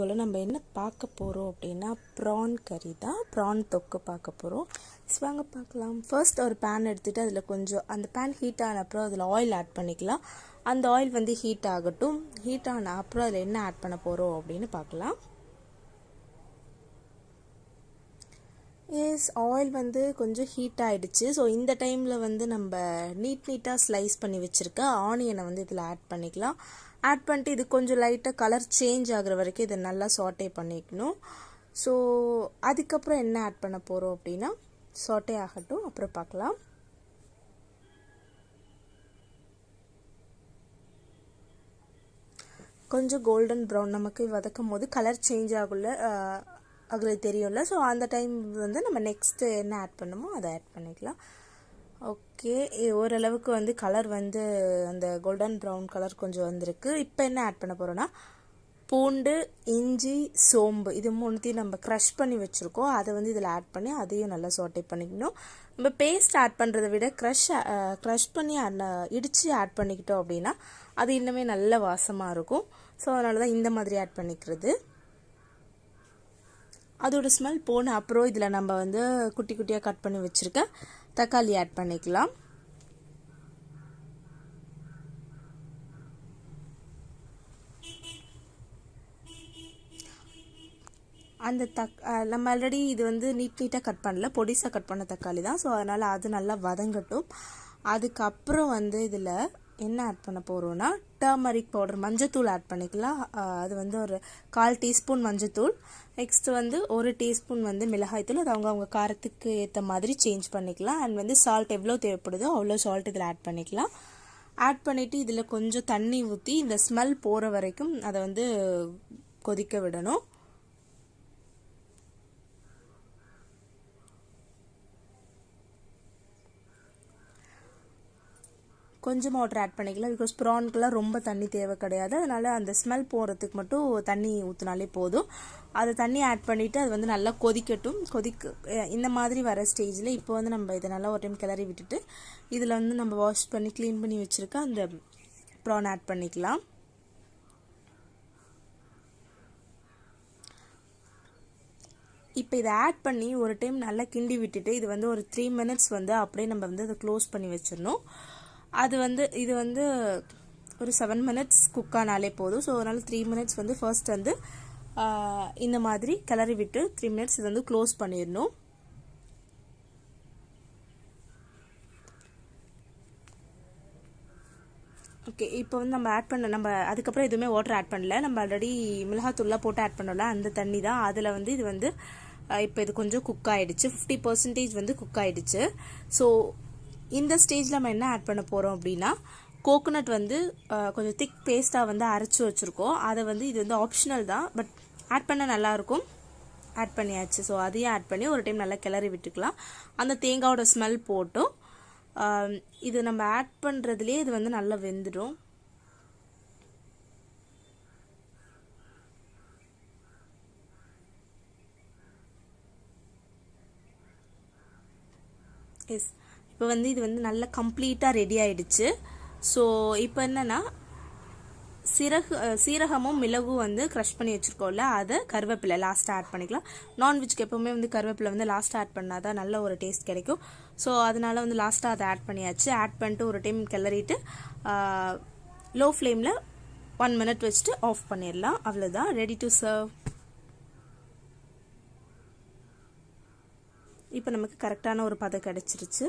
இதில் நம்ம என்ன பார்க்க போகிறோம் அப்படின்னா ப்ரான் கறி தான். ப்ரான் தொக்கு பார்க்க போகிறோம் வாங்க பார்க்கலாம். ஃபர்ஸ்ட் ஒரு பேன் எடுத்துகிட்டு அதில் கொஞ்சம் அந்த பேன் ஹீட் ஆன அப்புறம் அதில் ஆயில் ஆட் பண்ணிக்கலாம். அந்த ஆயில் வந்து ஹீட் ஆகட்டும். ஹீட் ஆன அப்புறம் அதில் என்ன ஆட் பண்ண போகிறோம் அப்படின்னு பார்க்கலாம். எஸ் ஆயில் வந்து கொஞ்சம் ஹீட் ஆகிடுச்சு ஸோ இந்த டைமில் வந்து நம்ம நீட் நீட்டாக ஸ்லைஸ் பண்ணி வச்சுருக்க ஆனியனை வந்து இதில் ஆட் பண்ணிக்கலாம். ஆட் பண்ணிட்டு இது கொஞ்சம் லைட்டாக கலர் சேஞ்ச் ஆகுற வரைக்கும் இதை நல்லா சாட்டே பண்ணிக்கணும். ஸோ அதுக்கப்புறம் என்ன ஆட் பண்ண போகிறோம் அப்படின்னா சாட்டே ஆகட்டும். அப்புறம் பார்க்கலாம். கொஞ்சம் கோல்டன் ப்ரௌன் நமக்கு வதக்கும் போது கலர் சேஞ்ச் ஆகுள்ள ஆகுறது தெரியும்ல. ஸோ அந்த டைம் வந்து நம்ம நெக்ஸ்ட்டு என்ன ஆட் பண்ணுமோ அதை ஆட் பண்ணிக்கலாம். ஓகே ஓரளவுக்கு வந்து கலர் வந்து அந்த கோல்டன் ப்ரௌன் கலர் கொஞ்சம் வந்திருக்கு. இப்போ என்ன ஆட் பண்ண போகிறோன்னா பூண்டு இஞ்சி சோம்பு இது மூணுத்தையும் நம்ம க்ரஷ் பண்ணி வச்சுருக்கோம். அதை வந்து இதில் ஆட் பண்ணி அதையும் நல்லா சோட்டை பண்ணிக்கணும். நம்ம பேஸ்ட் ஆட் பண்ணுறத விட க்ரஷ் க்ரஷ் பண்ணி இடித்து ஆட் பண்ணிக்கிட்டோம் அப்படின்னா அது இன்னுமே நல்ல வாசமாக இருக்கும். ஸோ அதனால தான் இந்த மாதிரி ஆட் பண்ணிக்கிறது. அதோட ஸ்மெல் போன அப்புறம் இதில் நம்ம வந்து குட்டி குட்டியாக கட் பண்ணி வச்சுருக்க தக்காளி ஆட் பண்ணிக்கலாம். அந்த தக் நம்ம ஆல்ரெடி இது வந்து நீட் நீட்டாக கட் பண்ணல. பொடிசாக கட் பண்ண தக்காளி தான். ஸோ அதனால் அது நல்லா வதங்கட்டும். அதுக்கப்புறம் வந்து இதில் என்ன ஆட் பண்ண போகிறோன்னா டர்மரிக் பவுடர் மஞ்சத்தூள் ஆட் பண்ணிக்கலாம். அது வந்து ஒரு கால் டீஸ்பூன் மஞ்சத்தூள். நெக்ஸ்ட்டு வந்து ஒரு டீஸ்பூன் வந்து மிளகாய்த்தூள் அது அவங்க அவங்க காரத்துக்கு ஏற்ற மாதிரி சேஞ்ச் பண்ணிக்கலாம். அண்ட் வந்து சால்ட் எவ்வளோ தேவைப்படுதோ அவ்வளோ சால்ட் இதில் ஆட் பண்ணிக்கலாம். ஆட் பண்ணிவிட்டு இதில் கொஞ்சம் தண்ணி ஊற்றி இந்த ஸ்மெல் போகிற வரைக்கும் அதை வந்து கொதிக்க விடணும். கொஞ்சம் வாட்டர் ஆட் பண்ணிக்கலாம். பிகாஸ் ப்ரான்க்கெலாம் ரொம்ப தண்ணி தேவை கிடையாது. அதனால் அந்த ஸ்மெல் போகிறதுக்கு மட்டும் தண்ணி ஊற்றினாலே போதும். அதை தண்ணி ஆட் பண்ணிவிட்டு அது வந்து நல்லா கொதிக்கட்டும். கொதிக்க இந்த மாதிரி வர ஸ்டேஜில் இப்போ வந்து நம்ம இதை நல்லா ஒரு டைம் கிளறி விட்டுட்டு இதில் வந்து நம்ம வாஷ் பண்ணி க்ளீன் பண்ணி வச்சுருக்க அந்த ப்ரான் ஆட் பண்ணிக்கலாம். இப்போ இதை ஆட் பண்ணி ஒரு டைம் நல்லா கிண்டி விட்டுட்டு இது வந்து ஒரு த்ரீ மினிட்ஸ் வந்து அப்படியே நம்ம வந்து அதை க்ளோஸ் பண்ணி வச்சிடணும். அது வந்து இது வந்து ஒரு செவன் மினிட்ஸ் குக் ஆனாலே போதும். ஸோ அதனால் த்ரீ மினிட்ஸ் வந்து ஃபர்ஸ்ட் வந்து இந்த மாதிரி கிளறி விட்டு த்ரீ மினிட்ஸ் இது வந்து க்ளோஸ் பண்ணிடணும். ஓகே இப்போ வந்து நம்ம ஆட் பண்ண நம்ம அதுக்கப்புறம் எதுவுமே வாட்டர் ஆட் பண்ணல. நம்ம ஆல்ரெடி மிளகாத்தூள்லாம் போட்டு ஆட் பண்ணோம்ல அந்த தண்ணி தான். அதில் வந்து இது வந்து இப்போ இது கொஞ்சம் குக் ஆகிடுச்சு ஃபிஃப்டி பர்சன்டேஜ் வந்து குக் ஆகிடுச்சு ஸோ இந்த ஸ்டேஜில் நம்ம என்ன ஆட் பண்ண போகிறோம் அப்படின்னா கோகோனட் வந்து கொஞ்சம் திக் பேஸ்ட்டாக வந்து அரைச்சி வச்சுருக்கோம். அதை வந்து இது வந்து ஆப்ஷனல் தான் பட் ஆட் பண்ண நல்லாயிருக்கும் ஆட் பண்ணியாச்சு. ஸோ அதையும் ஆட் பண்ணி ஒரு டைம் நல்லா கிளறி விட்டுக்கலாம். அந்த தேங்காவோட ஸ்மெல் போட்டும். இது நம்ம ஆட் பண்ணுறதுலேயே இது வந்து நல்லா வெந்துடும். எஸ் இப்போ வந்து இது வந்து நல்லா கம்ப்ளீட்டாக ரெடி ஆயிடுச்சு. ஸோ இப்போ என்னென்னா சிறகு சீரகமும் மிளகும் வந்து க்ரஷ் பண்ணி வச்சுருக்கோம்ல அதை கருவேப்பிலை லாஸ்ட்டாக ஆட் பண்ணிக்கலாம். நான்வெஜ்க்கு எப்போவுமே வந்து கருவேப்பிலை வந்து லாஸ்ட்டாக ஆட் பண்ணால் தான் நல்ல ஒரு டேஸ்ட் கிடைக்கும். ஸோ அதனால் வந்து லாஸ்ட்டாக அதை ஆட் பண்ணியாச்சு. ஆட் பண்ணிட்டு ஒரு டைம் கிளறிட்டு லோ ஃப்ளேமில் ஒன் மினிட் வச்சுட்டு ஆஃப் பண்ணிடலாம். அவ்வளோதான் ரெடி டு சர்வ் இப்போ நமக்கு கரெக்டான ஒரு பதம் கிடச்சிருச்சு.